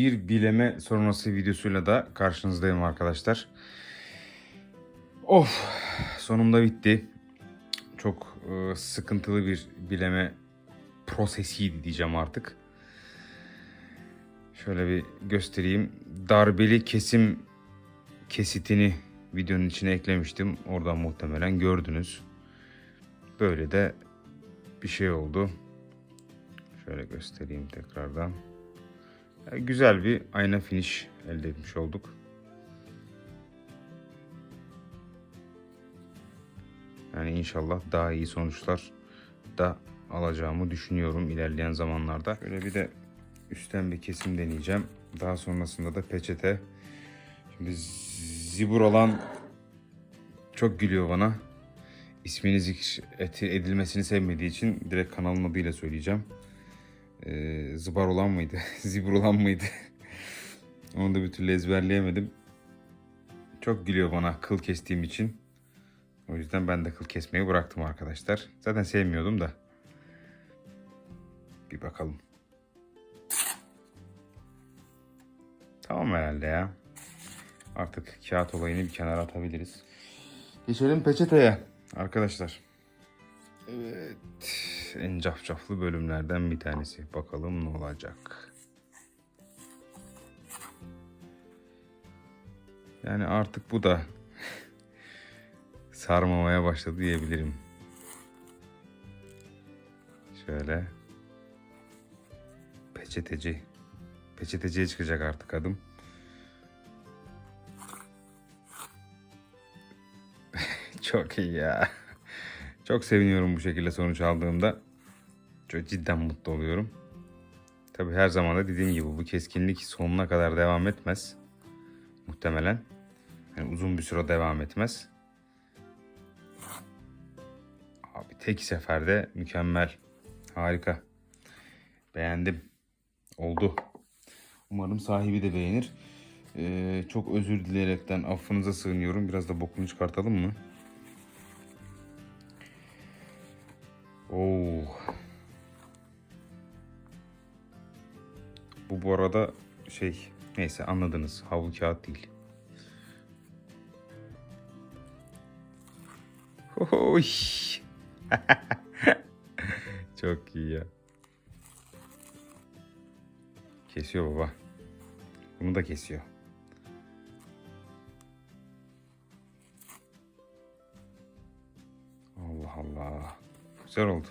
bir bileme sonrası videosuyla da karşınızdayım arkadaşlar. Of sonunda bitti. Çok e, sıkıntılı bir bileme prosesiydi diyeceğim artık. Şöyle bir göstereyim. Darbeli kesim kesitini videonun içine eklemiştim. Oradan muhtemelen gördünüz. Böyle de bir şey oldu. Şöyle göstereyim tekrardan. Güzel bir ayna finish elde etmiş olduk. Yani inşallah daha iyi sonuçlar da alacağımı düşünüyorum ilerleyen zamanlarda. Şöyle bir de üstten bir kesim deneyeceğim. Daha sonrasında da peçete. Şimdi zibur olan çok gülüyor bana. İsmini zikir eti- edilmesini sevmediği için direkt kanalın adıyla söyleyeceğim. Ee, zıbar olan mıydı? Zibur olan mıydı? Onu da bir türlü ezberleyemedim. Çok gülüyor bana kıl kestiğim için. O yüzden ben de kıl kesmeyi bıraktım arkadaşlar. Zaten sevmiyordum da. Bir bakalım. Tamam herhalde ya. Artık kağıt olayını bir kenara atabiliriz. Geçelim peçeteye arkadaşlar. Evet. En cafcaflı bölümlerden bir tanesi. Bakalım ne olacak. Yani artık bu da sarmamaya başladı diyebilirim. Şöyle. Peçeteci. Peçeteciye çıkacak artık adım. Çok iyi ya. Çok seviniyorum bu şekilde sonuç aldığımda. Çok cidden mutlu oluyorum. Tabi her zaman da dediğim gibi bu keskinlik sonuna kadar devam etmez. Muhtemelen. Yani uzun bir süre devam etmez. Abi tek seferde mükemmel. Harika. Beğendim. Oldu. Umarım sahibi de beğenir. Ee, çok özür dileyerekten affınıza sığınıyorum. Biraz da bokunu çıkartalım mı? Oo. Bu bu arada şey neyse anladınız. Havlu kağıt değil. Oy. Çok iyi ya. Kesiyor baba. Bunu da kesiyor. Allah Allah. Güzel oldu.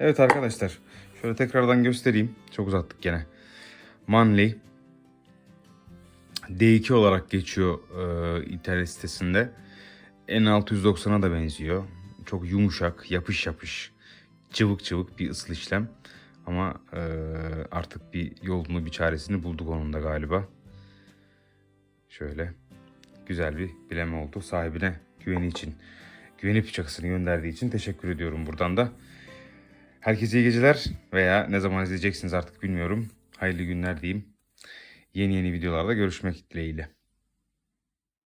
Evet arkadaşlar. Şöyle tekrardan göstereyim. Çok uzattık gene. Manly D2 olarak geçiyor e, internet sitesinde. N690'a da benziyor. Çok yumuşak, yapış yapış, cıvık cıvık bir ısıl işlem. Ama e, artık bir yolunu, bir çaresini bulduk onun da galiba. Şöyle güzel bir bileme oldu. Sahibine güveni için, güvenip çakısını gönderdiği için teşekkür ediyorum buradan da. Herkese iyi geceler veya ne zaman izleyeceksiniz artık bilmiyorum. Hayırlı günler diyeyim. Yeni yeni videolarda görüşmek dileğiyle.